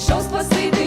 shows for sleep.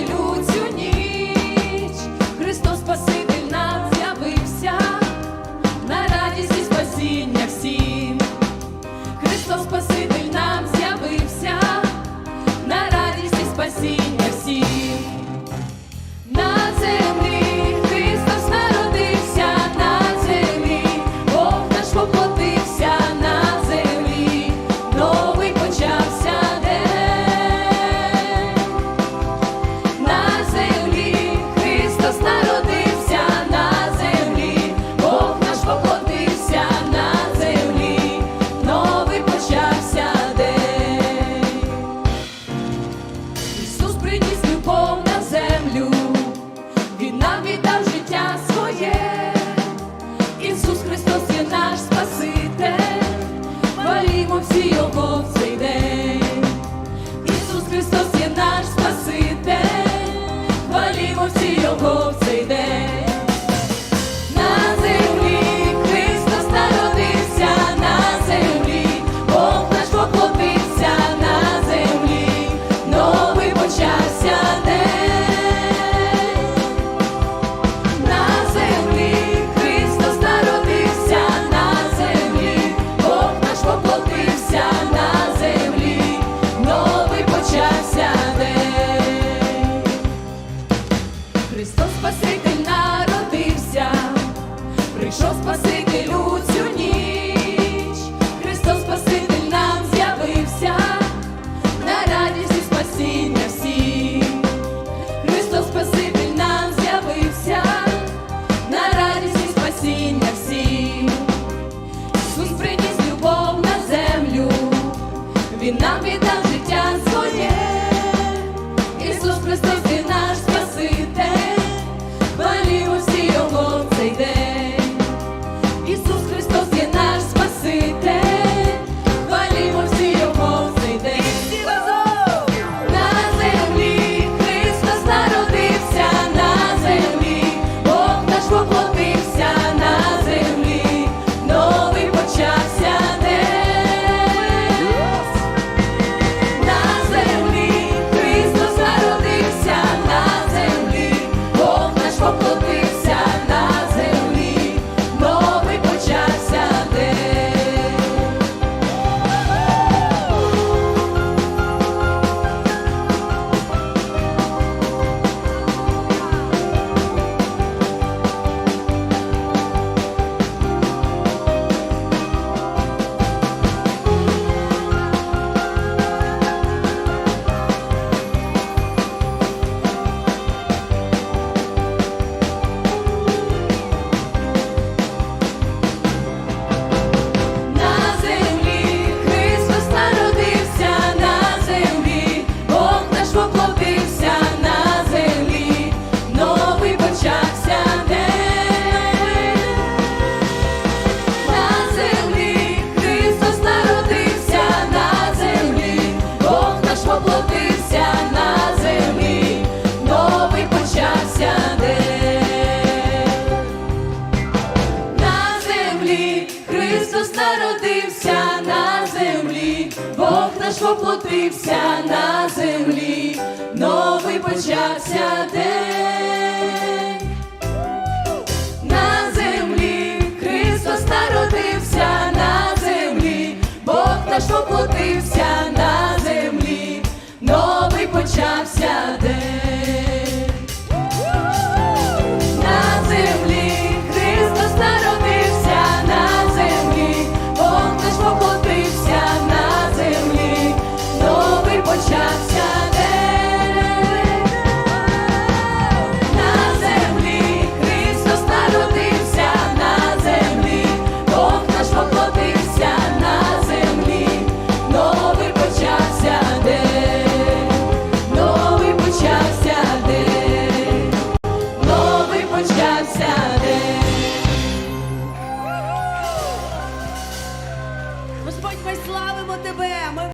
народився на землі, Бог наш воплотився на землі, новий почався.